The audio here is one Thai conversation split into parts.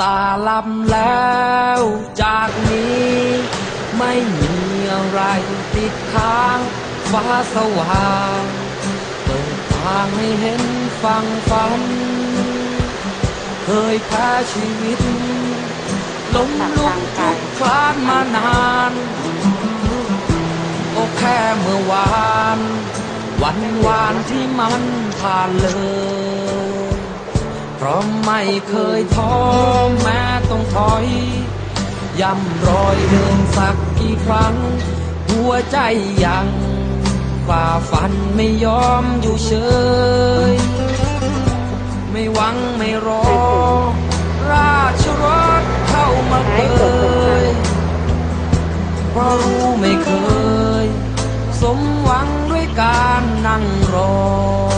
ตาลับแล้ว จากนี้ ไม่มีอะไรติดค้างฟ้าสว่างเปิดทางให้เห็นฟังฝัน เคยแพ้ชีวิตล้มลุกคลุกคลานมานานก็แค่เมื่อวาน วันวานที่มันผ่านเลย เพราะไม่เคยท้อแม้ต้องถอย ย่ำรอยเดินสักกี่ครั้ง หัวใจยังฝ่าฟันไม่ยอมอยู่เฉย ไม่หวังไม่รอ ราชรถเข้ามาเกยเพราะรู้ไม่เคย สมหวังด้วยการนั่งรอ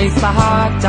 ให้สาใจ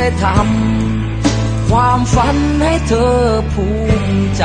ได้ทำความฝันให้เธอภูมิใจ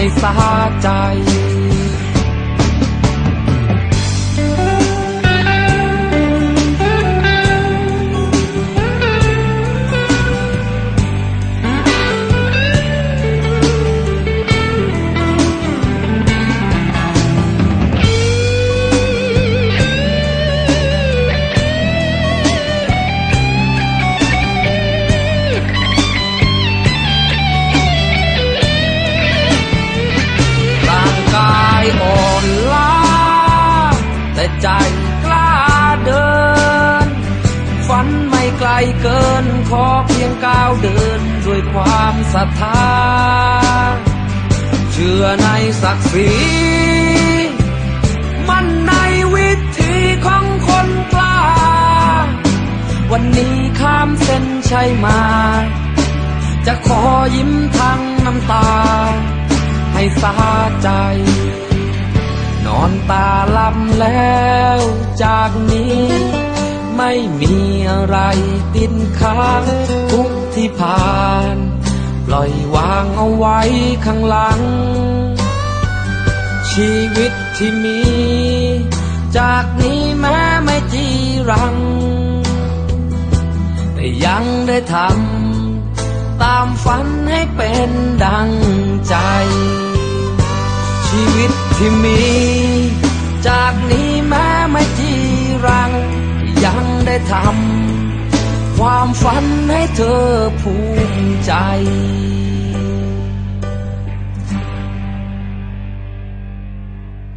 ให้สาใจ ความศรัทธา เชื่อในศักดิ์ศรี มันในวิธีของคนกล้า วันนี้ข้ามเส้นชัยมา จะขอยิ้มทั้งน้ำตา ให้สาใจ นอนตาลับแล้วจากนี้ไม่มีอะไรติดค้างทุกที่ผ่าน ปล่อยวางเอาไว้ข้างหลัง ชีวิตที่มี จากนี้แม้ไม่จีรัง แต่ยังได้ทำตามฝันให้เป็นดังใจ ชีวิตที่มี จากนี้แม้ไม่จีรัง ยังได้ทำ ความฝันให้เธอภูมิใจ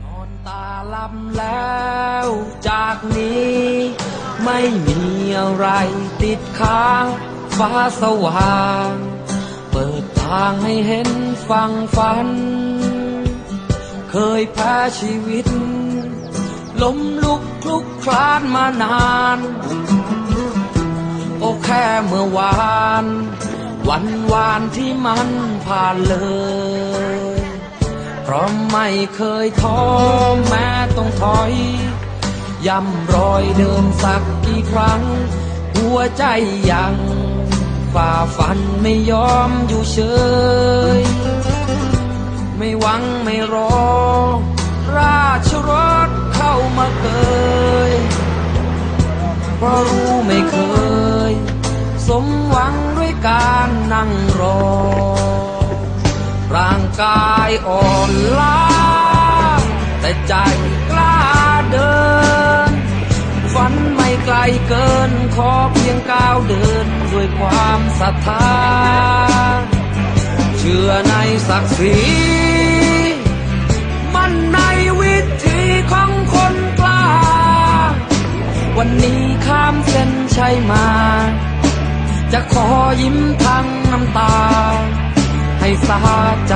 นอนตาลับแล้วจากนี้ ไม่มีอะไรติดค้างฟ้าสว่าง เปิดทางให้เห็นฟังฝัน เคยแพ้ชีวิตล้มลุกคลุกคลานมานาน โอ้แค่เมื่อวาน วันวานที่มันผ่านเลย เพราะไม่เคยท้อแม้ต้องถอย ย่ำรอยเดิมสักกี่ครั้ง หัวใจยังฝ่าฟันไม่ยอมอยู่เฉย ไม่หวังไม่รอ ราชรถเข้ามาเกยเพราะรู้ไม่เคย สมหวังด้วยการนั่งรอ ร่างกายอ่อนล้า แต่ใจกล้าเดิน ฝันไม่ไกลเกินขอเพียงก้าวเดินด้วยความศรัทธา เชื่อในศักดิ์ศรีมันในวิธีของคนกล้า วันนี้ข้ามเส้นชัยมา จะขอยิ้มทั้งน้ำตา ให้สาใจ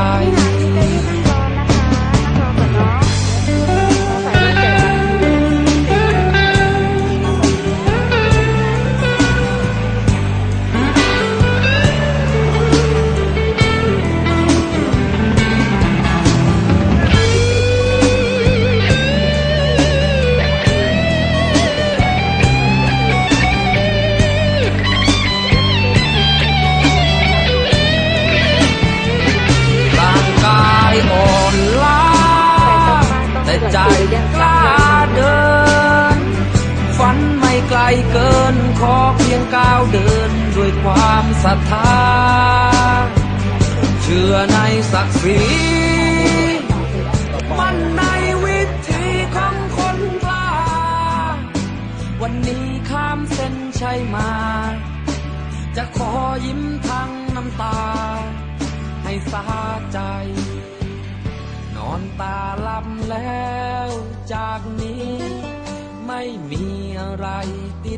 ความศรัทธา เชื่อในศักดิ์ศรีมันในวิธีของคนกล้า วันนี้ข้ามเส้นชัยมา จะขอยิ้มทั้งน้ำตา ให้สาใจ นอนตาหลับแล้วจากนี้ ไม่มีอะไรติด